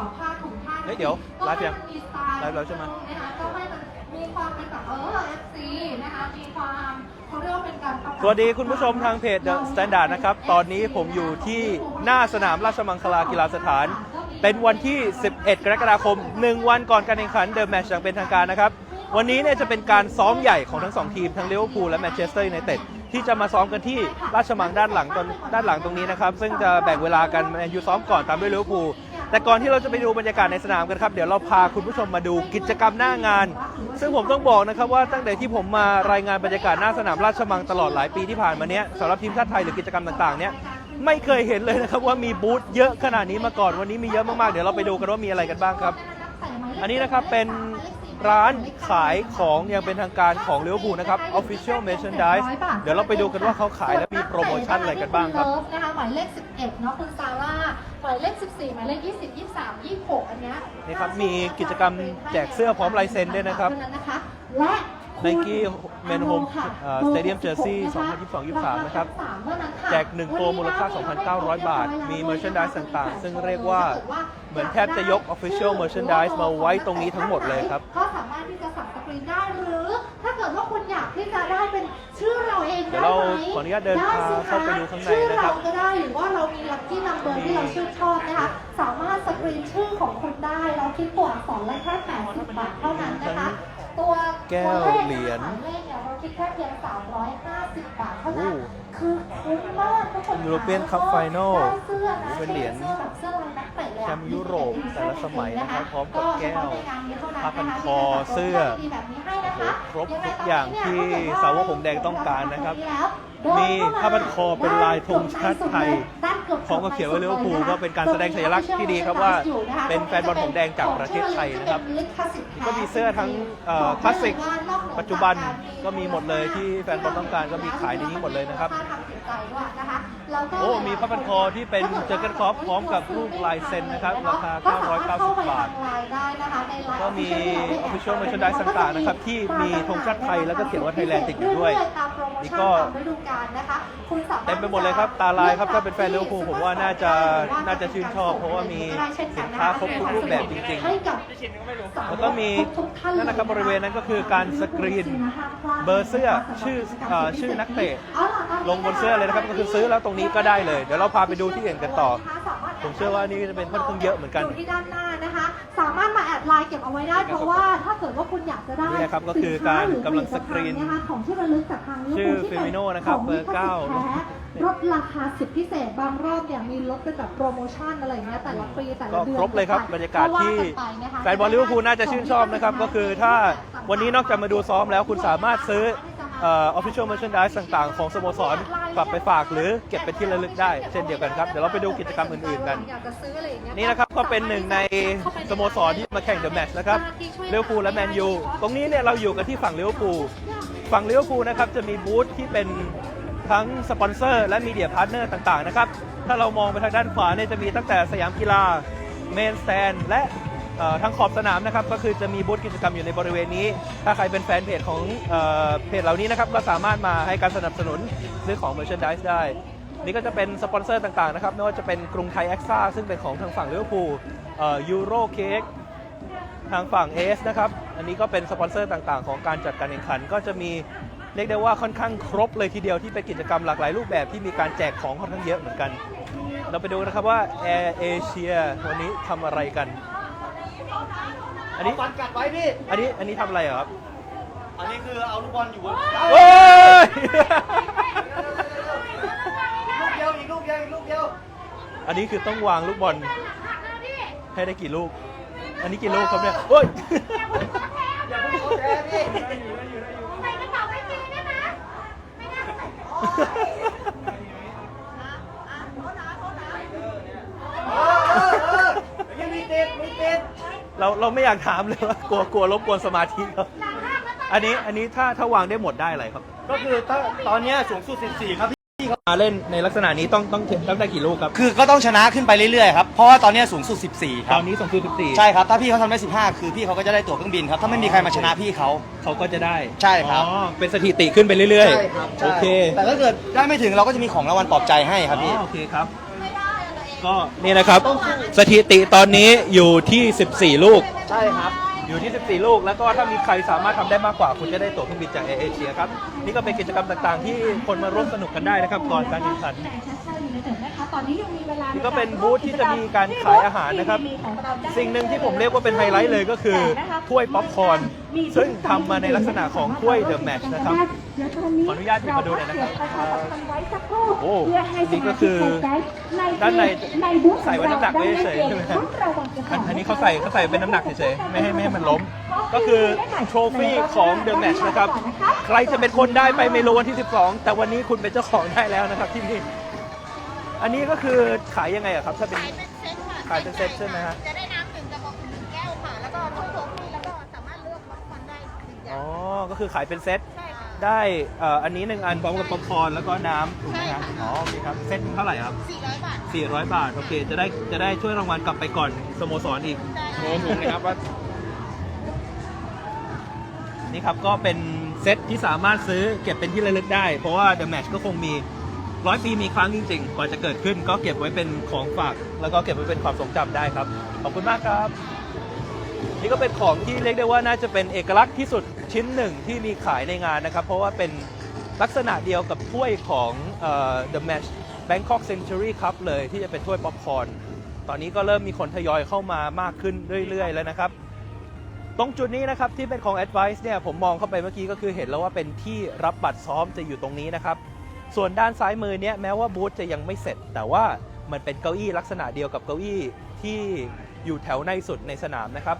ป๋าผ้าถุงผ้าเฮ้ยเดี๋ยวก็ไลฟ์ยังให้มันมีสไตล์ไลฟ์แล้วใช่ไหมนะคะก็ให้มันมีความเป็นแบบเออ FC นะคะมีความเขาเรียกว่าเป็นการประกาศ สวัสดีคุณผู้ชมทางเพจ The Standard นะครับ ตอนนี้ผมอยู่ที่หน้าสนามราชมังคลากีฬาสถาน เป็นวันที่ 11 กรกฎาคม 1 วันก่อนการแข่งขันเดอะแมตช์อย่างเป็นทางการนะครับ วันนี้เนี่ยจะเป็นการซ้อมใหญ่ของทั้งสองทีม ทั้งลิเวอร์พูลและแมนเชสเตอร์ยูไนเต็ดที่จะมาซ้อมกันที่ราชมังด้านหลังตอนด้านหลังตรงนี้นะครับ ซึ่งจะแบ่งเวลากันแมนยูซ้อมก่อนตามด้วยลิเวอร์พูล แต่ก่อนที่เราจะไปดูบรรยากาศในสนามกันครับ เดี๋ยวเราพาคุณผู้ชมมาดูกิจกรรมหน้างาน ซึ่งผมต้องบอกนะครับว่าตั้งแต่ที่ผมมารายงานบรรยากาศหน้าสนามราชมังตลอดหลายปีที่ผ่านมาเนี้ยสำหรับทีมชาติไทยหรือกิจกรรมต่างๆเนี้ยไม่เคยเห็นเลยนะครับว่ามีบูธเยอะขนาดนี้มาก่อนวันนี้มีเยอะมากๆเดี๋ยวเราไปดูกันว่ามีอะไรกันบ้างครับ อันนี้นะครับเป็นร้านขายของอย่างเป็นทางการของเลิเวอร์พูนะครับ Official Merchandise เดี๋ยวเราไปดูกันว่าเขาขายและมีโปรโมชั่นอะไรกันบ้างครับนะคะหมายเลข11เนาะคุณซาร่า หมายเลข 14 หมายเลข 20 23 26 อันเนี้ยนี่ครับมีกิจกรรมแจกเสื้อพร้อมลายเซ็นด้วยนะครับ เท่านั้นนะคะ และ Nike Men Home เอ่อ Stadium Jersey 2022-23นะครับแจก1โปรมูลค่า 2,900 บาท มี merchandise ต่างๆ ซึ่งเรียกว่าเหมือนแทบจะยก official merchandise มาไว้ตรงนี้ทั้งหมดเลยครับ ก็สามารถที่จะสั่งสกรีนได้หรือ ถ้าเกิดว่าคุณอยากที่จะได้เป็นชื่อเราเองเดี๋ได้ยวไหมเราขออนุญาตเดินพาสิคเข้าไปดูข้างในชื่อนะครับเราก็ได้ หรือว่าเรามีลัคกี้นัมเบอร์ที่เราชื่นชอบนะคะ สามารถสกรีนชื่อของคุณได้ เราคิดตัวอักษรละแค่80 บาทเท่านั้นนะคะ ตัวแก้วตัวขเหรียญหมายเลขเนี่ยเราคิดแค่เพียง350 บาทเท่านั้นโอ้ คือคุ้มมากทุกคน European Cup Final ได้เสื้อนะเป็นเหรียญแบบเสื้อลายนักเตะเลยอะแชมป์ยุโรปแต่ละสมัยนะครับพร้อมกับแก้วก็เฉพาะในงานนี้เท่านั้นผ้าพันคอเสื้อครบทุกอย่างที่สาวกหงส์แดงต้องการนะครับ มีผ้าพันคอเป็นลายธงชาติไทยพร้อมกับเขียนว่าลิเวอร์พูก็เป็นการแสดงสัญลักษณ์ที่ดีครับว่า เป็นแฟนบอลหงส์แดงจากประเทศไทยนะครับก็มีเสื้อทั้งคลาสสิกปัจจุบันก็มีหมดเลยที่แฟนบอลต้องการก็มีขายในนี้หมดเลยนะครับทาเสียใจว่า โอ้ มีผ้าพันคอที่เป็นเจอร์เกนครอปพร้อมกับรูปลายเซ็นนะครับ ราคา 990 บาท ก็มี Official Merchandise ต่างๆนะครับ ที่มีธงชาติไทยแล้วก็เขียนว่า Thailand ติดอยู่ด้วย นี่ก็เต็มไปหมดเลยครับ ตาลายครับ ถ้าเป็นแฟนลิเวอร์พูลผมว่าน่าจะน่าจะชื่นชอบ เพราะว่ามีสินค้าครบทุกรูปแบบจริงให้กับๆแล้วก็มีนั่นนะครับบริเวณนั้นก็คือการสกรีนเบอร์เสื้อชื่อเอ่อชื่อนักเตะลงบนเสื้อเลยนะครับก็คือซื้อแล้วตรงนี้ก็ได้เลย เดี๋ยวเราพาไปดูที่อื่นกันต่อ ผมเชื่อว่านี่จะเป็นค่อนข้างเยอะเหมือนกันยู่ที่ด้านหน้านะคะ สามารถมาแอดไลน์เก็บเอาไว้ได้ เพราะว่าถ้าเกิดว่าคุณอยากจะได้นี่นะครับก็คือการกำลังสกรีนสิค้าหอผลิตภัณฑ์นะคะของที่ระลึกจากทางลิเวอร์พูลชื่อที่ป็ Firmino นะครับของเบอร์เก้าลิขสิทธิ์แท้ลดราคาสิทธิพิเศษบางรอบเนี่ยมีลดเป็นแบบโปรโมชั่นอะไรอย่างเงี้ยแต่ละปีแต่ละก็เดือนครบเลยครับไปบรรยากาศที่ก็ว่กันไปนะคะแฟนบอลลิเวอร์พูลน่าจะชื่นชอบนะครับก็คือถ้าวันนี้นอกจากมาดูซ้อมแล้วคุณสามารถซื้อ เอ่อ official merchandise ต่างๆ ของสโมสรกลับไปฝากหรือเก็บเป็นที่ระลึกได้ เช่นเดียวกันครับ เดี๋ยวเราไปดูกิจกรรมอื่นๆกันอยากจะซื้ออะไรอย่างเงี้ยนี่นะครับก็เป็นหนึ่งในสโมสรที่มาแข่งเดอะแมตช์นะครับลิเวอร์พูลและแมนยูตรงนี้เนี่ยเราอยู่กันที่ฝั่งลิเวอร์พูลฝั่งลิเวอร์พูลนะครับจะมีบูธที่เป็นทั้งสปอนเซอร์และมีเดียพาร์ทเนอร์ต่างๆนะครับถ้าเรามองไปทางด้านขวาเนี่ยจะมีตั้งแต่สยามกีฬาเมนสแตนและเอ่อ ทางขอบสนามนะครับก็คือจะมีบูธกิจกรรมอยู่ในบริเวณนี้ ถ้าใครเป็นแฟนเพจของเอเพจเหล่านี้นะครับก็สามารถมาให้การสนับสนุนซื้อของเมอร์ช n นดิสได้ นี่ก็จะเป็นสปอนเซอร์ต่างๆนะครับไม่ว่าจะเป็นกรุงไทยแอคซ่าซึ่งเป็นของทางฝั่งลิเวอร์พูลยูโรเค้กทางฝั่งเอสนะครับอันนี้ก็เป็นสปอนเซอร์ต่างๆ ของการจัดการแข่งขัน ก็จะมีเรียกได้ว่าค่อนข้างครบเลยทีเดียวที่เป็นกิจกรรมหลากหลายรูปแบบที่มีการแจกของค่อนข้างเยอะเหมือนกัน เราไปดูนะครับว่า Air Asia วันนี้ทำอะไรกัน อันนี้ฟันกัดไว้พี่ อันนี้อันนี้ทำอะไรเหรอครับอันนี้คือเอาลูกบอลอยู่บนโอ้ย ลูกเดียวอีกลูกเดียวอีกลูกเดียวอันนี้คือต้องวางลูกบอลให้ได้กี่ลูก อันนี้กี่ลูกครับเนี่ยโอ้ย อย่าเพิ่งเอาแพ้พี่ ใส่กระเป๋าไว้จริงได้ไหมไม่ได้ เออเออเออยังมีติดมีติด เราเราไม่อยากถามเลยว่ากลัวกลัวรบกวนสมาธิเขาอันนี้อันนี้ถ้าถ้าวางได้หมดได้อะไรครับ ก็คือตอนตอนเนี้ยสูงสุด 14 ครับพี่มาเล่นในลักษณะนี้ต้องต้องต้องได้กี่ลูกครับ คือก็ต้องชนะขึ้นไปเรื่อยๆครับ เพราะว่าตอนเนี้ยสูงสุด 14 คตรัอบ นนี้ส่งคือ14ใช่ครับ ถ้าพี่เขาทำได้ 15 คือพี่เขาก็จะได้ตั๋วเครื่องบินครับ ถ้าไม่มีใครมาชนะพี่เขา เขาก็จะได้ใช่ครับ อ๋อเป็นสถิติขึ้นไปเรื่อยๆโอเคแต่ถ้าเกิดได้ไม่ถึงเราก็จะมีของรางวัลปลอบใจให้ครับพี่ อ๋อโอเคครับ ก็นี่นะครับ สถิติตอนนี้อยู่ที่ 14 ลูก ใช่ครับ อยู่ที่ 14 ลูก แล้วก็ถ้ามีใครสามารถทำได้มากกว่า คุณจะได้ตั๋วเครื่องบินจากแอร์เอเชียครับ นี่ก็เป็นกิจกรรมต่างๆ ที่คนมาร่วมสนุกกันได้นะครับก่อนการแข่งขันแมนเชสเตอร์ยูไนเต็ดนะคะตอนนี้ยังมีเวลานี่ก็เป็นบูธที่จะมีการขายอาหารนะครับ สิ่งหนึ่งที่ผมเรียกว่าเป็นไฮไลท์เลยก็คือถ้วยป๊อปคอร์น ซึ่งทำมาในลักษณะของถ้วยเดอะแมชนะครับ ขออนุญาตหยิบมาดูหน่อยนะครับโอ้นี่ก็คือด้านในใส่ไว้น้ำหนักไว้เฉยๆใช่ไหมครับอันอันนี้เขาใส่เขาใส่เป็นน้ำหนักเฉยๆไม่ให้ไม่ให้มันล้ม ก็คือโทรฟี่ของเดอะแมชนะครับ ใครจะเป็นคนได้ไปไม่รู้วันที่ 12 แต่วันนี้คุณเป็นเจ้าของได้แล้วนะครับที่นี่ อันนี้ก็คือขายยังไงอะครับถ้าเป็นขายเป็นเซตค่ะขายเป็นเซตใช่ไหมฮะจะได้น้ำหนึ่งกระ คือขายเป็นเซตใช่ค่ะ ได้เอ่ออันนี้หนึ่งอันพร้อมกับป๊อปคอร์นแล้วก็น้ำถูกไหมครับใช่ค่ะ อ๋อโอเคครับเซตเท่าไหร่ครับสี่ร้อยบาท 400 บาท โอเค จะได้จะได้ช่วยรางวัลกลับไปก่อนสโมสรอีก ได้โน้ถูกนะครับว่านี่ครับ ก็เป็นเซตที่สามารถซื้อเก็บเป็นที่ระลึกได้ เพราะว่า The Match ก็คงมีร้อยปีมีครั้งจริงๆ กว่าจะเกิดขึ้นก็เก็บไว้เป็นของฝาก แล้วก็เก็บไว้เป็นความทรงจำได้ครับ ขอบคุณมากครับ นี่ก็เป็นของที่เรียกได้ว่าน่าจะเป็นเอกลักษณ์ที่สุดชิ้นหนึ่งที่มีขายในงานนะครับ เพราะว่าเป็นลักษณะเดียวกับถ้วยของเอ่อ The Match Bangkok Century Cup เลยที่จะเป็นถ้วยป๊อปคอร์นตอนนี้ก็เริ่มมีคนทยอยเข้ามามากขึ้นเรื่อย ๆ แล้วนะครับ ตรงจุดนี้นะครับที่เป็นของ Advice เนี่ยผมมองเข้าไปเมื่อกี้ก็คือเห็นแล้วว่าเป็นที่รับบัตรซ้อมจะอยู่ตรงนี้นะครับ ส่วนด้านซ้ายมือเนี่ยแม้ว่าบูธจะยังไม่เสร็จ แต่ว่ามันเป็นเก้าอี้ลักษณะเดียวกับเก้าอี้ที่อยู่แถวในสุดในสนามนะครับ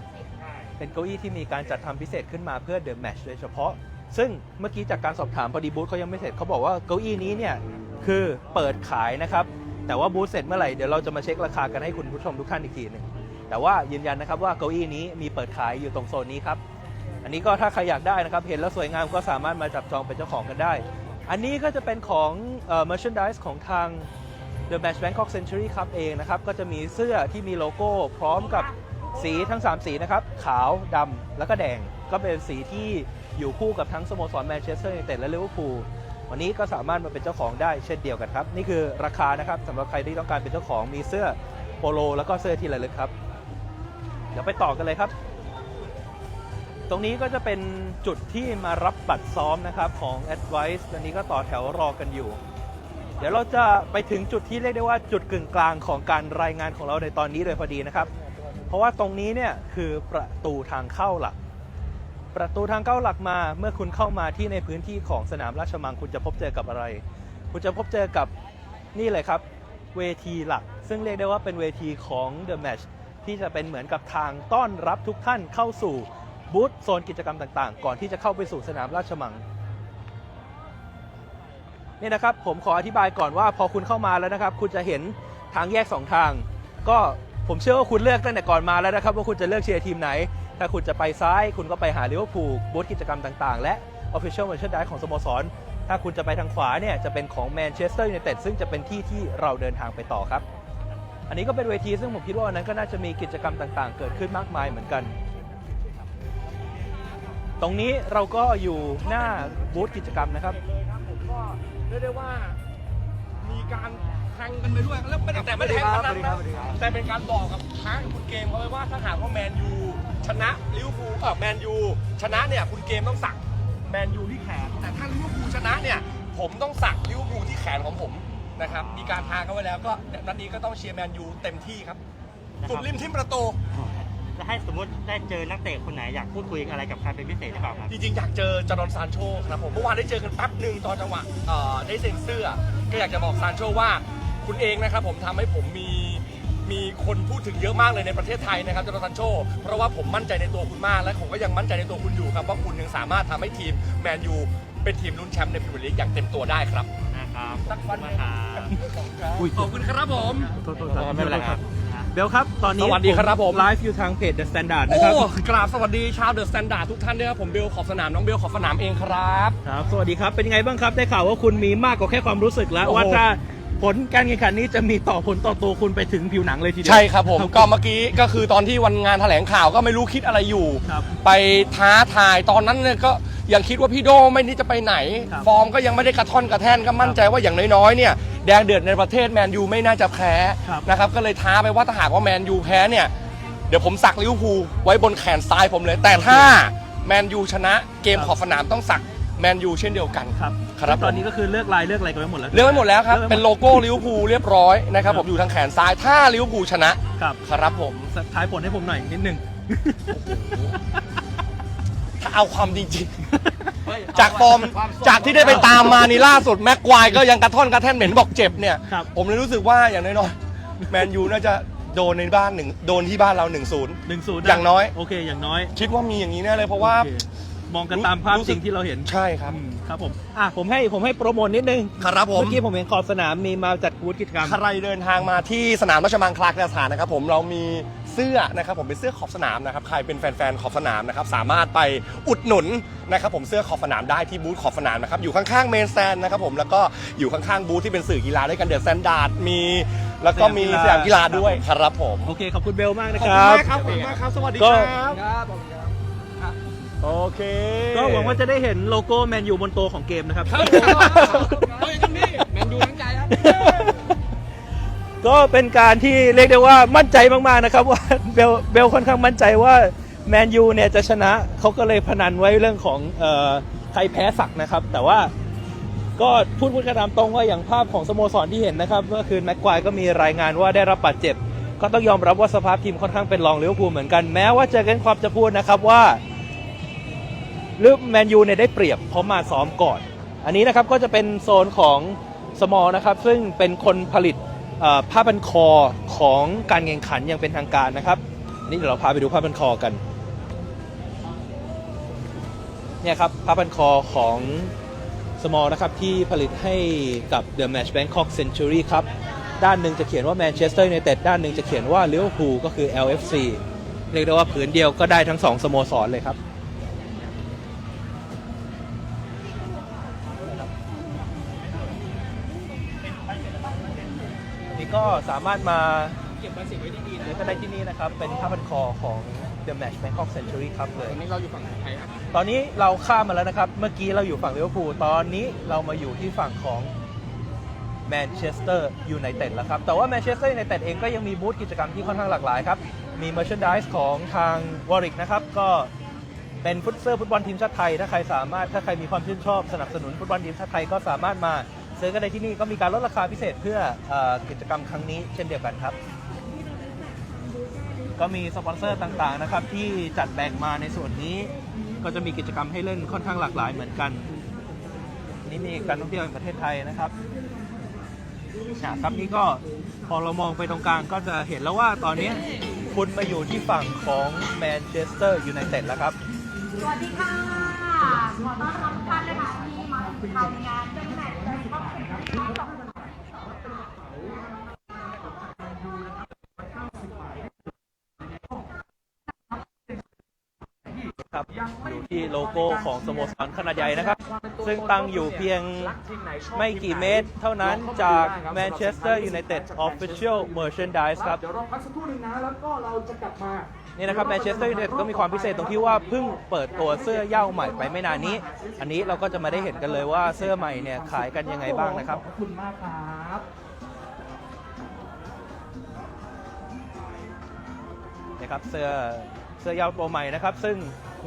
เป็นเก้าอี้ที่มีการจัดทำพิเศษขึ้นมาเพื่อ The Match โดยเฉพาะ ซึ่งเมื่อกี้จากการสอบถามพอดีบูธเขายังไม่เสร็จเขาบอกว่าเก้าอี้นี้เนี่ยคือเปิดขายนะครับ แต่ว่าบูธเสร็จเมื่อไหร่เดี๋ยวเราจะมาเช็คราคากันให้คุณผู้ชมทุกท่านอีกทีหนึ่งแต่ว่ายืนยันนะครับว่าเก้าอี้นี้มีเปิดขายอยู่ตรงโซนนี้ครับอันนี้ก็ถ้าใครอยากได้นะครับ เห็นแล้วสวยงามก็สามารถมาจับจองเป็นเจ้าของกันได้ อันนี้ก็จะเป็นของเอ่อ merchandise ของทาง The Match Bangkok Century Cup เองนะครับ ก็จะมีเสื้อที่มีโลโก้พร้อมกับ สีทั้ง 3 สีนะครับ ขาวดำแล้วก็แดง ก็เป็นสีที่อยู่คู่กับทั้งสโมสรแมนเชสเตอร์ยูไนเต็ดและลิเวอร์พูลวันนี้ก็สามารถมาเป็นเจ้าของได้เช่นเดียวกันครับ นี่คือราคานะครับสำหรับใครที่ต้องการเป็นเจ้าของมีเสื้อโปโล แล้วก็เสื้อที่ระลึกครับ เดี๋ยวไปต่อกันเลยครับ ตรงนี้ก็จะเป็นจุดที่มารับบัตรซ้อมนะครับของ Advice ตอนนี้ก็ต่อแถวรอกันอยู่ เดี๋ยวเราจะไปถึงจุดที่เรียกได้ว่าจุดกึ่งกลางของการรายงานของเราในตอนนี้เลยพอดีนะครับ เพราะว่าตรงนี้เนี่ยคือประตูทางเข้าหลัก ประตูทางเข้าหลักมาเมื่อคุณเข้ามาที่ในพื้นที่ของสนามราชมังคุณจะพบเจอกับอะไร คุณจะพบเจอกับนี่เลยครับเวทีหลัก ซึ่งเรียกได้ว่าเป็นเวทีของ The Match ที่จะเป็นเหมือนกับทางต้อนรับทุกท่านเข้าสู่บูธโซนกิจกรรมต่างๆ ก่อนที่จะเข้าไปสู่สนามราชมังนี่นะครับผมขออธิบายก่อนว่าพอคุณเข้ามาแล้วนะครับ คุณจะเห็นทางแยกสองทาง ก็ ผมเชื่อว่าคุณเลือกตั้งแต่ก่อนมาแล้วนะครับ ว่าคุณจะเลือกเชียร์ทีมไหน ถ้าคุณจะไปซ้าย คุณก็ไปหาลิเวอร์พูลบูธกิจกรรมต่างๆ และ Official Merchandise ของสโมสร ถ้าคุณจะไปทางขวาเนี่ยจะเป็นของแมนเชสเตอร์ยูไนเต็ดซึ่งจะเป็นที่ที่เราเดินทางไปต่อครับ อันนี้ก็เป็นเวทีซึ่งผมคิดว่าวันนั้นก็น่าจะมีกิจกรรมต่างๆ เกิดขึ้นมากมายเหมือนกัน ตรงนี้เราก็อยู่หน้าบูธกิจกรรมนะครับเลยครับผมก็เรียกได้ว่ามีการ แทงกันไปด้วยแล้วไม่ได้แต่ไม่ได้แทงกันนะแต่เป็นการบอกกับค้างกับคุณเกมเขาไว้ว่าถ้าหากว่าแมนยูชนะลิเวอร์พูลเออแมนยูชนะเนี่ยคุณเกมต้องสักแมนยูที่แขนแต่ถ้าลิเวอร์พูลชนะเนี่ยผมต้องสักลิเวอร์พูลที่แขนของผมนะครับมีการทากันไว้แล้วก็นัดนี้ก็ต้องเชียร์แมนยูเต็มที่ครับสุดริมทิมประตูจะให้สมมติได้เจอนักเตะคนไหนอยากพูดคุยอะไรกับใครเป็นพิเศษหรือเปล่าครับจริงๆอยากเจอจอร์แดนซานโชครับผมเมื่อวานได้เจอกันแป๊บหนึ่งตอนจังหวะเอ่อได้เซ็นเสื้อก็อยากจะบอกซานโชว่า คุณเองนะครับผมทำให้ผมมีมีคนพูดถึงเยอะมากเลยในประเทศไทยนะครับจอร์แดนซานโชเพราะว่าผมมั่นใจในตัวคุณมาก และผมก็ยังมั่นใจในตัวคุณอยู่ครับว่าคุณยังสามารถทำให้ทีมแมนยูเป็นทีมลุ้นแชมป์ในพรีเมียร์ลีกอย่างเต็มตัวได้ครับนะครับสักวันมาครับอุ้ยขอบคุณครับผมโทษๆครับไม่เป็นไรครับเบลครับ ตอนนี้สวัสดีครับผมไลฟ์อยู่ทางเพจ The Standard นะโอ้ครับกราบสวัสดีชาวเดอะสแตนดาร์ดทุกท่านด้วยครับผมเบลขอบสนามน้องเบลขอบสนามเองครับครับ สวัสดีครับเป็นยังไงบ้างครับได้ข่าวว่าคุณมีมากกว่าแค่ความรู้สึกแล้วโอ้โหว่าถ้า ผลการแข่งขันนี้จะมีต่อผลต่อตัวคุณไปถึงผิวหนังเลยทีเดีว ใช่ครับผมก็เมื่อกี้ก็คือตอนที่วันงานแถลงข่าวก็ไม่รู้คิดอะไรอยู่ ครับไปท้าทายตอนนั้นเนี่ยก็ยังคิดว่าพี่โดไม่นี่จะไปไหน ครับฟอร์มก็ยังไม่ได้กระท่อนกระแท่นก็มั่นใจว่าอย่างน้อยๆเนี่ยแดงเดือดในประเทศแมนยูไม่น่าจะแพ้ครับ นะครับก็เลยท้าไปว่าถ้าหากว่าแมนยูแพ้เนี่ยเดี๋ยวผมสักลิเวอร์พูลไว้บนแขนซ้ายผมเลย แต่ถ้าแมนยูชนะเกมขอบสนามต้องสักแมนยูเช่นเดียวกัน ครับ ครับตอนนี้ก็คือเลือกลายเลือกอะไรกันไว้หมดแล้ว เลือกไว้หมดแล้วครับลือกไว้เป็นโลโก้ลิเวอร์พูลเรียบร้อยนะครับผมอยู่ทางแขนซ้ายถ้าลิเวอร์พูลชนะครับ ครับผม ท้ายผลให้ผมหน่อยนิดนึง ถ้าเอาความจริงๆจากฟอร์มจากที่ได้ไปตามมานี่ล่าสุดแม็กควายก็ยังกระท่อนกระแท่นเหม็นบอกเจ็บเนี่ย ครับ ผมเลยรู้สึกว่าอย่างน้อยๆแมนยูน่าจะโดนในบ้านหนึ่งโดนที่บ้านเรา1นศูนย์ หนึ่งศูนย์อย่างน้อย โอเคอย่างน้อย คิดว่ามีอย่างนี้แน่เลยเพราะว่าโอเค มองกันตามภาพรู้จสึริกงที่เราเห็นใช่ครับ อืมครับผมอะผมให้ผมให้โปรโมทนิดนึงครับผม เมื่อกี้ผมเห็นขอบสนามมีมาจัดบูธกิจกรรม ใครเดินทางมาที่สนามราชมังคลากีฬาสถานนะครับผมเรามีเสื้อนะครับผมเป็นเสื้อขอบสนามนะครับใครเป็นแฟนๆขอบสนามนะครับสามารถไปอุดหนุนนะครับผมเสื้อขอบสนามได้ที่บูธขอบสนามนะครับอยู่ข้างๆเมนสแตนนะครับผมแล้วก็อยู่ข้างๆบูธที่เป็นสื่อกีฬาด้วยกันเดอะแซนดาร์ดมี แล้วก็มีสสยายามมกีกีฬาฬา ด้วยครับผมโอเคขอบคุณเบลมากนะขอบคคุณรับ มากครับขอบคุณมากครับ สวัสดีก็ครับ โอเคก็หวังว่าจะได้เห็นโลโก้แมนยูบนโตของเกมนะครับครับเฮ้ยทั้งนี้แมนยูทั้งใจครับ ก็เป็นการที่เรียกได้ว่ามั่นใจมากๆนะครับว่าเบลเบลค่อนข้างมั่นใจว่าแมนยูเนี่ยจะชนะเขาก็เลยพนันไว้เรื่องของเอ่อใครแพ้สักนะครับ แต่ว่าก็พูดพูดกันตามตรงว่าอย่างภาพของสโมสรที่เห็นนะครับเมื่อคืนแม็กควายก็มีรายงานว่าได้รับบาดเจ็บ ก็ต้องยอมรับว่าสภาพทีมค่อนข้างเป็นรองลิเวอร์พูลเหมือนกันแม้ว่าเจอกันความจะพูดนะครับว่า ลิเวอแมนยูเนี่ยได้เปรียบเพราะมาซ้อมก่อน อันนี้นะครับก็จะเป็นโซนของสมอลนะครับ ซึ่งเป็นคนผลิตผ้าพันคอของการแข่งขันอย่างเป็นทางการนะครับ นี่เดี๋ยวเราพาไปดูผ้าพันคอกันเนี่ยครับผ้าพันคอของสมอลนะครับที่ผลิตให้กับ The Match Bangkok Century ครับ ด้านหนึ่งจะเขียนว่า Manchester United ด้านหนึ่งจะเขียนว่า Liverpool ก็คือ LFC เรียกได้ว่าผืนเดียวก็ได้ทั้งสองสโมสรเลยครับ ก็สามารถมาเก็บมาสิไว้ดีๆเลยก็ได้ที่นี่นะครับ เป็นผ้าพันคอของ The Match Bangkok Century ครับเลยวันนี้เราอยู่ฝั่งไทยครับตอนนี้เราข้ามมาแล้วนะครับ เมื่อกี้เราอยู่ฝั่งลิเวอร์พูล ตอนนี้เรามาอยู่ที่ฝั่งของแมนเชสเตอร์ยูไนเต็ดแล้วครับ แต่ว่าแมนเชสเตอร์ยูไนเต็ดเองก็ยังมีบูธกิจกรรมที่ค่อนข้างหลากหลายครับ มีเมอร์ช n นดิสของทางวอริกนะครับ ก็เป็นฟุตเซอร์ฟุตบอลทีมชาติไทย ถ้าใครสามารถ ถ้าใครมีความชื่นชอบสนับสนุนฟุตบอลทีมชาติไทยก็สามารถมา ซื้อกันได้ที่นี่ก็มีการลดราคาพิเศษเพื่อเออกิจกรรมครั้งนี้เช่นเดียวกันครับ ก็มีสปอนเซอร์ต่างๆนะครับที่จัดแบ่งมาในส่วนนี้ ก็จะมีกิจกรรมให้เล่นค่อนข้างหลากหลายเหมือนกันนี่มีการท่องเที่ยวแห่งประเทศไทยนะครับอะครับนี่ก็พอเรามองไปตรงกลางก็จะเห็นแล้วว่าตอนนี้คุณมาอยู่ที่ฝั่งของแมนเชสเตอร์ยูไนเต็ดแล้วครับ สวัสดีค่ะ ขอต้อนรับทุกท่านนะคะที่มาทำงานเป็นแมตช์ในครอบครัวที่สอง ครับอยู่ที่โลโก้ของสโมสรขนาดใหญ่นะครับ ซึ่งตั้งอยู่เพียงไม่กี่เมตรเท่านั้นจาก Manchester United Official Merchandise ครับเดี๋ยวเราพักสักครู่นึงนะแล้วก็เราจะกลับมานี่นะครับแมนเชสเตอร์ยูไนเต็ดก็มีความพิเศษตรงที่ว่าเพิ่งเปิดตัวเสื้อเย่าใหม่ไปไม่นานนี้ อันนี้เราก็จะมาได้เห็นกันเลยว่าเสื้อใหม่เนี่ยขายกันยังไงบ้างนะครับขอบคุณมากครับนะครับเสื้อเสื้อเยาตัวใหม่นะครับ ซึ่ง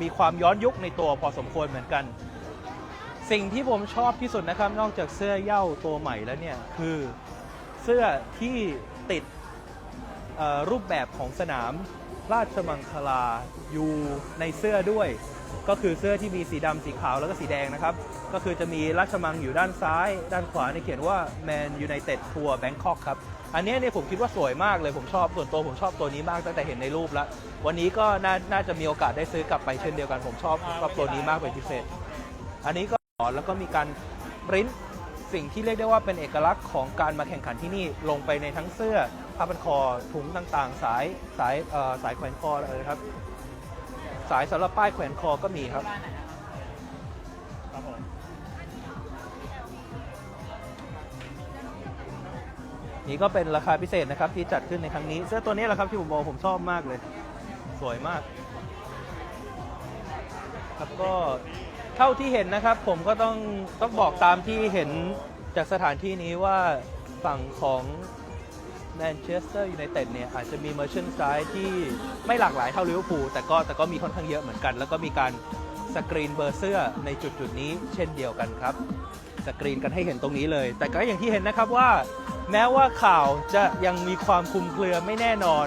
มีความย้อนยุคในตัวพอสมควรเหมือนกัน สิ่งที่ผมชอบที่สุดนะครับ นอกจากเสื้อเย่าตัวใหม่แล้วเนี่ย คือเสื้อที่ติดรูปแบบของสนามราชมังคลาอยู่ในเสื้อด้วย ก็คือเสื้อที่มีสีดำสีขาวแล้วก็สีแดงนะครับ ก็คือจะมีราชมังอยู่ด้านซ้าย ด้านขวาเนี่ยเขียนว่า Man United Tour Bangkok ครับ อันเนี้ยเนี่ยผมคิดว่าสวยมากเลยผมชอบส่วนตัวผมชอบตัวนี้มากตั้งแต่เห็นในรูปแล้ว วันนี้ก็น่าน่าจะมีโอกาสได้ซื้อกลับไปเช่นเดียวกันผมชอบชอบตัวนี้มากเป็นพิเศษ อันนี้ก็แล้วก็มีการปริ้นสิ่งที่เรียกได้ว่าเป็นเอกลักษณ์ของการมาแข่งขันที่นี่ลงไปในทั้งเสื้อผ้าพันคอถุงต่างๆ สายสายเอ่อสายแขวนคออะไรนะครับ สายสำหรับป้ายแขวนคอก็มีครับ นี่ก็เป็นราคาพิเศษนะครับที่จัดขึ้นในครั้งนี้ เสื้อตัวนี้แหละครับที่ผมบอกผมชอบมากเลย สวยมาก ครับก็เท่าที่เห็นนะครับ ผมก็ต้องต้องบอกตามที่เห็นจากสถานที่นี้ว่าฝั่งของแมนเชสเตอร์ยูไนเต็ดเนี่ยอาจจะมีเมอร์เชน d ายที่ไม่หลากหลายเท่าลิเวอร์พูลแต่ก็แต่ก็มีค่อนข้างเยอะเหมือนกัน แล้วก็มีการสกรีนเบอร์เสื้อในจุดจุดนี้เช่นเดียวกันครับ สกรีนกันให้เห็นตรงนี้เลย แต่ก็อย่างที่เห็นนะครับว่า แม้ว่าข่าวจะยังมีความคลุมเครือไม่แน่นอน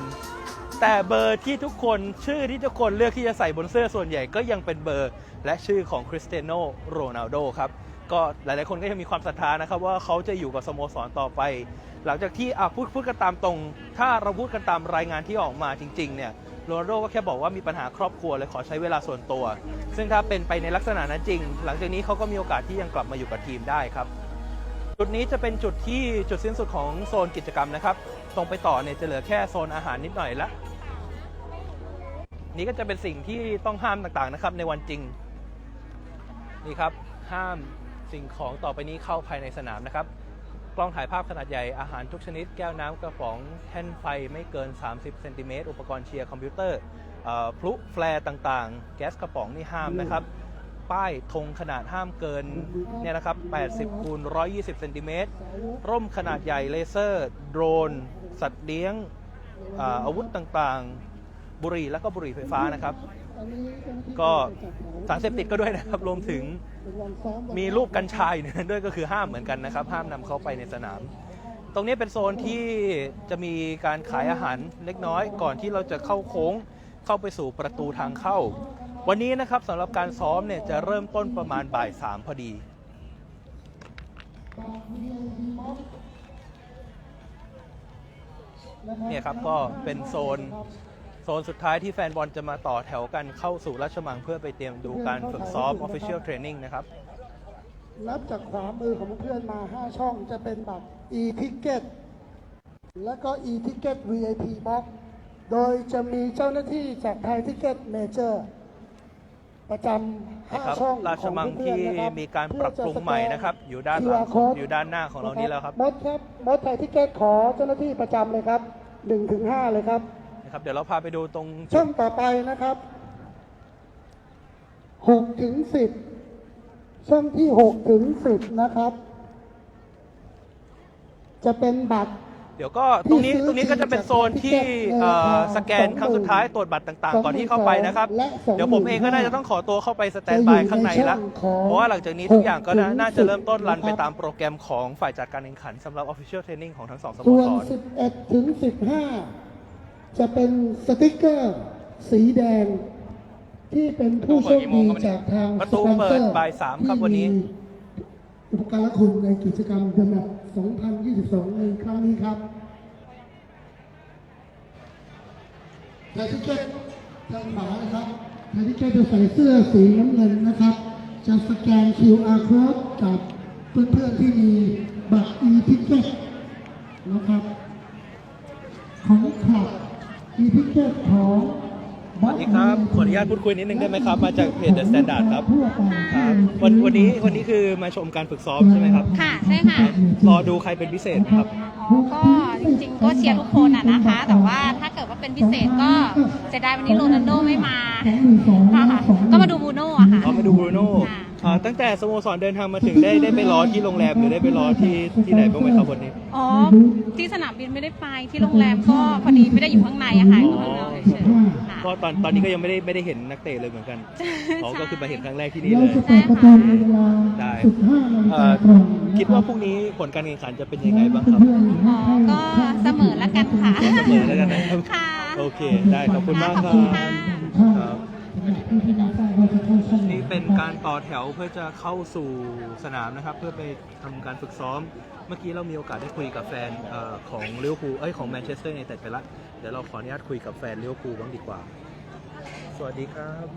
แต่เบอร์ที่ทุกคนชื่อที่ทุกคนเลือกที่จะใส่บนเสื้อส่วนใหญ่ก็ยังเป็นเบอร์ และชื่อของคริสเตียโนโรนัลโดครับก็หลายๆคนก็ยังมีความศรัทธานะครับว่าเขาจะอยู่กับสโมสรต่อไป หลังจากที่อะพูดพูดกันตามตรง ถ้าเราพูดกันตามรายงานที่ออกมาจริง ๆ เนี่ยโรนัลโดก็แค่บอกว่ามีปัญหาครอบครัวเลยขอใช้เวลาส่วนตัว ซึ่งถ้าเป็นไปในลักษณะนั้นจริง หลังจากนี้เขาก็มีโอกาสที่ยังกลับมาอยู่กับทีมได้ครับ จุดนี้จะเป็นจุดที่จุดสิ้นสุดของโซนกิจกรรมนะครับ ตรงไปต่อเนี่ยจะเหลือแค่โซนอาหารนิดหน่อยละนี่ก็จะเป็นสิ่งที่ต้องห้ามต่างๆนะครับในวันจริง นี่ครับห้ามสิ่งของต่อไปนี้เข้าภายในสนามนะครับ กล้องถ่ายภาพขนาดใหญ่อาหารทุกชนิด แก้วน้ำกระป๋องแท่นไฟไม่เกิน 30เซนติเมตรอุปกรณ์เชียร์คอมพิวเตอร์พลุแฟร์ต่างๆ แก๊สกระป๋องนี่ห้ามนะครับ ป้ายธงขนาดห้ามเกินเนี่ยนะครับ 80คูณ120เซนติเมตรร่มขนาดใหญ่เลเซอร์ โดรน สัตว์เลี้ยงอาอาวุธต่างๆ บุหรี่แล้วก็บุหรี่ไฟฟ้านะครับ ก็สารเสพติดก็ด้วยนะครับ รวมถึงมีรูปกัญชาอยู่ในนั้นด้วยก็คือห้ามเหมือนกันนะครับ ห้ามนำเข้าไปในสนามตรงนี้เป็นโซนที่จะมีการขายอาหารเล็กน้อยก่อนที่เราจะเข้าโค้งเข้าไปสู่ประตูทางเข้า วันนี้นะครับสำหรับการซ้อมเนี่ยจะเริ่มต้นประมาณบ่ายสามพอดี เนี่ยครับก็เป็นโซนโซนสุดท้ายที่แฟนบอลจะมาต่อแถวกันเข้าสู่ราชมังเพื่อไปเตรียมดูการฝึกซ้อม Official Training นะครับนับจากขวามือของเพื่อนมา 5 ช่องจะเป็นบัตร e-ticket แล้วก็ e-ticket VIP box โดยจะมีเจ้าหน้าที่จากไทยทิเก็ตเมเจอร์ ประจำนะครับ5ช่องราชมังของเพื่ที่อนๆนะครับมีการปรับปรุงใหม่นะครับ อยู่ด้านหลัง QR code อยู่ด้านหน้าของเรานี้แล้วครับมดครับมดไทยทิเก็ตขอเจ้าหน้าที่ประจำเลยครับ1ถึง5เลยครับ นะครับ เดี๋ยวเราพาไปดูตรงจุช่อดงต่อไปนะครับ6ถึง10ช่องที่6ถึง10นะครับ จะเป็นบัตร เดี๋ยวก็ตรงนี้ตรงนี้ก็จะเป็นโซนที่เอ่อสแกนครั้งสุดท้ายตรวจบัตรต่างๆ ก่อนที่เข้าไปนะครับ เดี๋ยวผมเองก็น่าจะต้องขอตัวเข้าไปสแตนบายข้างในละเพราะว่าหลังจากนี้ทุกอย่างก็น่าน่าจะเริ่มต้นรันไปตามโปรแกรมของฝ่ายจัดการแข่งขันสำหรับ Official Training ของทั้งสองสโมส่วนสร11ถึง15 จะเป็นสติกเกอร์ สีแดง ที่เป็นผู้โชคดีจากทางประตูเปิดบ่ายสามครับวันนี้ที่มี อุปการะคุณในกิจกรรมเดือนแบบ2022 ในครั้งนี้ครับไทยทิเก็ตทางขวานะครับไทยทิเก็ตจะใส่เสื้อสีน้ำเงินนะครับ จะสแกน QR code กับเพื่อนๆที่มีบัตร e-ticket นะครับ ของคลับ e-ticket ของ สวัสดีครับ ขออนุญาตพูดคุยนิดนึงได้ไหมครับ มาจากเพจ The Standard ครับทั่วไปครับวันวันนี้วันนี้คือมาชมการฝึกซ้อมใช่ไหมครับ ค่ะใช่ค่ะ รอดูใครเป็นพิเศษครับ ก็จริงๆก็เชียร์ทุกคนอะนะคะ แต่ว่าถ้าเกิดว่าเป็นพิเศษก็เสียดายวันนี้โรนัลโดไม่มาค่ะค่ะก็มาดูบูโน่อะค่ะอ๋อมาดูบรูโน่ ค่ะ อ่าตั้งแต่สโมสรเดินทางมาถึงได้ได้ไปรอที่โรงแรมหรือได้ไปรอที่ที่ไหนบ้างไหมครับวันนี้ อ๋อ ที่สนามบินไม่ได้ไปที่โรงแรมก็พอดีไม่ได้อยู่ข้างในอะค่ะอยู่ข้างนอกเฉยๆค่ะ ก็ตอนตอนนี้ก็ยังไม่ได้ไม่ได้เห็นนักเตะเลยเหมือนกันอ๋อก็คือมาเห็นครั้งแรกที่นี่เราเลยจะเปิดประตูในเวลาได้15นาฬิเอ่กาอตรงนะครับคิดว่าพรุ่งนี้ผลการแข่งขันจะเป็นยังไงบ้างครับอ๋อ ก็เสมอแล้วกันค่ะ เสมอแล้วกันนะครับ ค่ะ โอเค ได้ขอบคุณมากครับขอบคุณค่ะครับ นี่เป็นการต่อแถวเพื่อจะเข้าสู่สนามนะครับ เพื่อไปทำการฝึกซ้อม เมื่อกี้เรามีโอกาสได้คุยกับแฟนเออของลิเวอร์พูลเอ้ยของแมนเชสเตอร์ยูไนเต็ดไปละเดี๋ยวเราขออนุญาตคุยกับแฟนลิเวอร์พูลบ้างดีกว่า สวัสดีครับ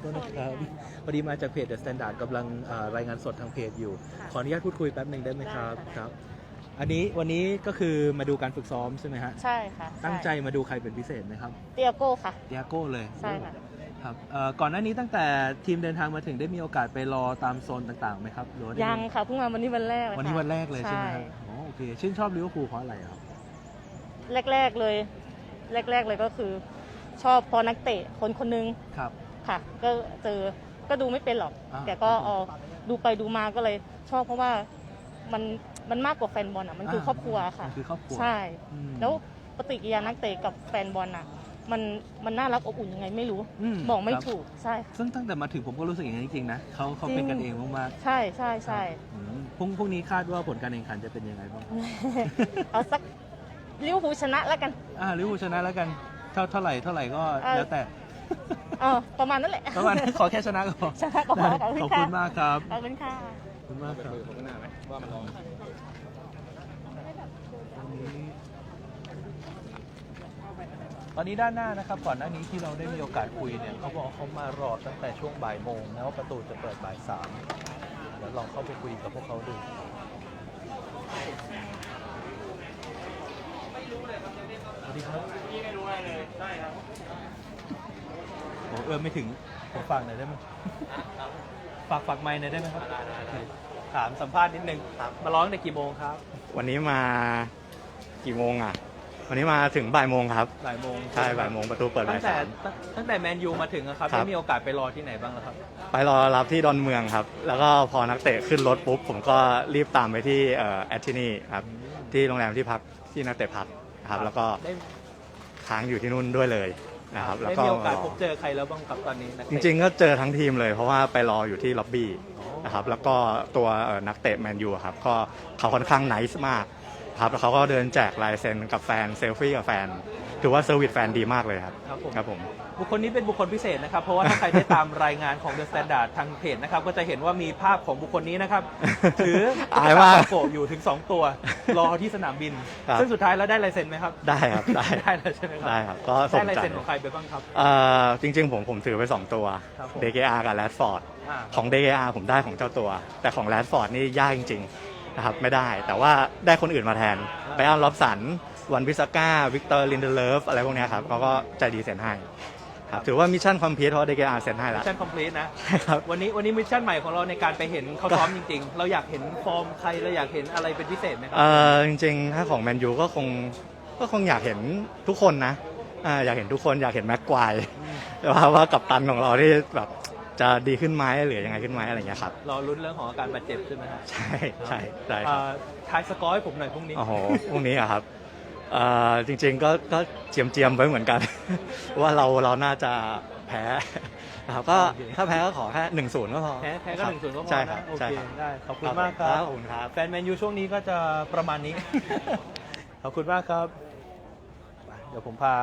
โทษนะครับพอดีมาจากเพจ The Standard กำลังเอ่อรายงานสดทางเพจอยู่ ขออนุญาตพูดคุยแป๊บหนึ่งได้ไหมครับครับอันนี้วันนี้ก็คือมาดูการฝึกซ้อมใช่ไหมฮะใช่ค่ะ ตั้งใจมาดูใครเป็นพิเศษไหมครับเตียโก้ค่ะเดียโก้เลยใช่ค่ะ ครับเอ่อก่อนหน้านี้ตั้งแต่ทีมเดินทางมาถึงได้มีโอกาสไปรอตามโซนต่างๆไหมครับหรือว่าได้ยังค่ะเพิ่งมาวันนี้วันแรกเลยวันนี้วันแรกเลยใช่ไหมครับอ๋อโอเคชื่นชอบลิเวอร์พูลเพราะอะไรครับ แรก ๆเลย แรก ๆ เลยก็คือ ชอบพอนักเตะคนคนนึงครับ ค่ะ ก็เจอก็ดูไม่เป็นหรอก อ่าแต่ก็เอาดูไปดูมาก็เลย ชอบเพราะว่ามันมันมากกว่าแฟนบอลอะมันคืออ่าครอบครัวค่ะ มันคือครอบครัวใช่ อืมแล้วปฏิกิริยานักเตะกับแฟนบอลอะ มันมันน่ารักอบอุ่นยังไงไม่รู้ อืมบอกไม่ครับถูกใช่ค่ะ ซึ่งตั้งแต่มาถึงผมก็รู้สึกอย่างนั้นจริงๆนะเขาเขาเป็นกันเองมากใช่ใช่ใช่ ๆอืมพรุ่งพรุ่งนี้คาดว่าผลการแข่งขันจะเป็นยังไงบ้างเอาสักลิเวอร์พูลชนะแล้วกัน อ่าลิเวอร์พูลชนะแล้วกันเท่าเท่าไหร่เท่าไหร่ก็เอ่อ แล้วแต่เออประมาณนั้นแหละ ประมาณนั้นขอแค่ชนะก็พอชนะก็พอได้ขอบคุณขอบค่ะคุณมากครับขอบคุณค่ะ ขอบคุณมากครับ ตอนนี้ด้านหน้านะครับก่อนหน้านี้ที่เราได้มีโอกาสคุยเนี่ยเขาบอกว่าเขามารอตั้งแต่ช่วงบ่ายโมงแล้วประตูจะเปิดบ่ายสามแล้วลองเข้าไปคุยกับพวกเขาดูสวัสดีครับพี่ไม่รู้อะไรเลยใช่ครับโอ้เอื้อมไม่ถึงผมฝากหน่อยได้ไหมฝากฝากไมค์หน่อยได้ไหมครับถามสัมภาษณ์นิดนึงมาร้องในกี่โมงครับ วันนี้มากี่โมงอะ วันนี้มาถึงบ่ายโมงครับบ่ายโมงใช่บ่ายโมงประตูเปิดตั้บ่างยแต่สาม ตั้งตั้งแต่แมนยูมาถึงอะครับครับ ได้มีโอกาสไปรอที่ไหนบ้างแล้วครับ ไปรอรับที่ดอนเมืองครับ แล้วก็พอนักเตะขึ้นรถปุ๊บผมก็รีบตามไปที่เอ่อแอตทินี่ครับที่โรงแรมที่พักที่นักเตะพักนะครับแล้วก็ได้ค้างอยู่ที่นู่นด้วยเลยนะครับแล้วได้ก็มีโอกาสพบเจอใครแล้วบ้างครับตอนนี้นักจเตะริงๆก็เจอทั้งทีมเลย เพราะว่าไปรออยู่ที่ล็อบบี้นะครับแล้วก็ตัวเอ่อนักเตะแมนยูอะครับก็เขาค่อนข้างไนส์มาก ครับแล้วเขาก็เดินแจกลายเซ็นกับแฟนเซลฟี่กับแฟน ถือว่าเซอร์วิสแฟนดีมากเลยครับครับผม ครับผม บุคคลนี้เป็นบุคคลพิเศษนะครับ เพราะว่าถ้าใครได้ตามรายงานของ The Standard ทางเพจนะครับ ก็จะเห็นว่ามีภาพของบุคคลนี้นะครับ ถืออายมากโกะอยู่ถึง 2 ตัว รอที่สนามบิน ครับ ซึ่งสุดท้ายแล้วได้ลายเซ็นไหมครับ ได้ครับได้ ได้แล้วใช่ไหมครัได้ครับก็สได้มลายใจเซ็นของใครไปบ้างครับ เอ่อจริง ๆ ผมผมถือไป 2 ตัว ครับผม DKR กับ Radford อ่า ของ DKR ผมได้ของเจ้าตัว แต่ของ Radford นี่ยากจริง ๆ นะครับไม่ได้แต่ว่าได้คนอื่นมาแทนไปอันล็อบสันวันวิสก้าวิกเตอร์ลินเดเลฟอะไรพวกเนี้ยครับเขาก็ใจดีเซ็นให้ครับถือว่ามิชชั่นคอมพลีทเพราะ DKR เซ็นให้แล้วมิชชั่นคอมพลีทนะใช่ครับวันนี้วันนี้มิชชั่นใหม่ของเราในการไปเห็นเขาซ้อมจริง ๆ เราอยากเห็นฟอร์มใครเราอยากเห็นอะไรเป็นพิเศษไหมครัเออจริงๆ ถ้าของแมนยูก็คงก็คงอยากเห็นทุกคนนะอ่าอยากเห็นทุกคนอยากเห็นแม็กควายว่าว่ากับตันของเราที่แบบ จะดีขึ้นไหมหรือยังไงขึ้นไหมอะไรเงี้ยครับรอลุ้นเรื่องของอาการบาดเจ็บใช่ไหมฮะใช่ใช่ใช่ครับอ่าทายสกอร์ให้ผมหน่อยพรุ่งนี้โอ้โหพรุ่งนี้อะครับเอ่อจริงๆก็ก็เจียมเจียมๆไว้เหมือนกัน ว่าเราเราน่าจะแพ้นะครับก็โอเคถ้าแพ้ก็ขอแค่หนึ่งศูนย์ก็พอแพ้แพ้ก็ครับหนึ่งศูนย์ก็พอใช่ครันะบโอใช่เคครับได้ขอบคุณมากครับขอบคุณครับแฟนแมนยูช่วงนี้ก็จะประมาณนี้ ขอบคุณมากครับไปเดี๋ยวผมพา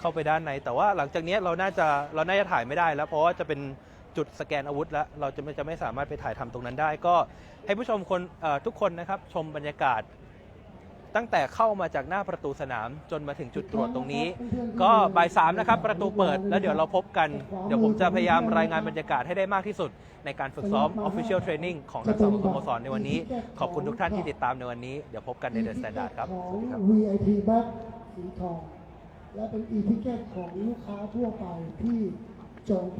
เข้าไปด้านใน แต่ว่าหลังจากนี้เราน่าจะเราน่าจะถ่ายไม่ได้แล้วเพราะว่าจะเป็น จุดสแกนอาวุธแล้วเราจะไม่จะไม่สามารถไปถ่ายทำตรงนั้นได้ ก็ให้ผู้ชมคนทุกคนนะครับชมบรรยากาศ ตั้งแต่เข้ามาจากหน้าประตูสนามจนมาถึงจุดตรวจตรงนี้ ก็บ่ายสามนะครับประตูเปิดแล้วเดี๋ยวเราพบกัน เดี๋ยวผมจะพยายามรายงานบรรยากาศให้ได้มากที่สุด ในการฝึกซ้อม Official Training ของนักสโมสรในวันนี้ ขอบคุณทุกท่านที่ติดตามในวันนี้เดี๋ยวพบกันใน The Standard ครับสวัสดีครับ VIP Box สีทองและเป็น e-ticket ของลูกค้าทั่วไปที่จอง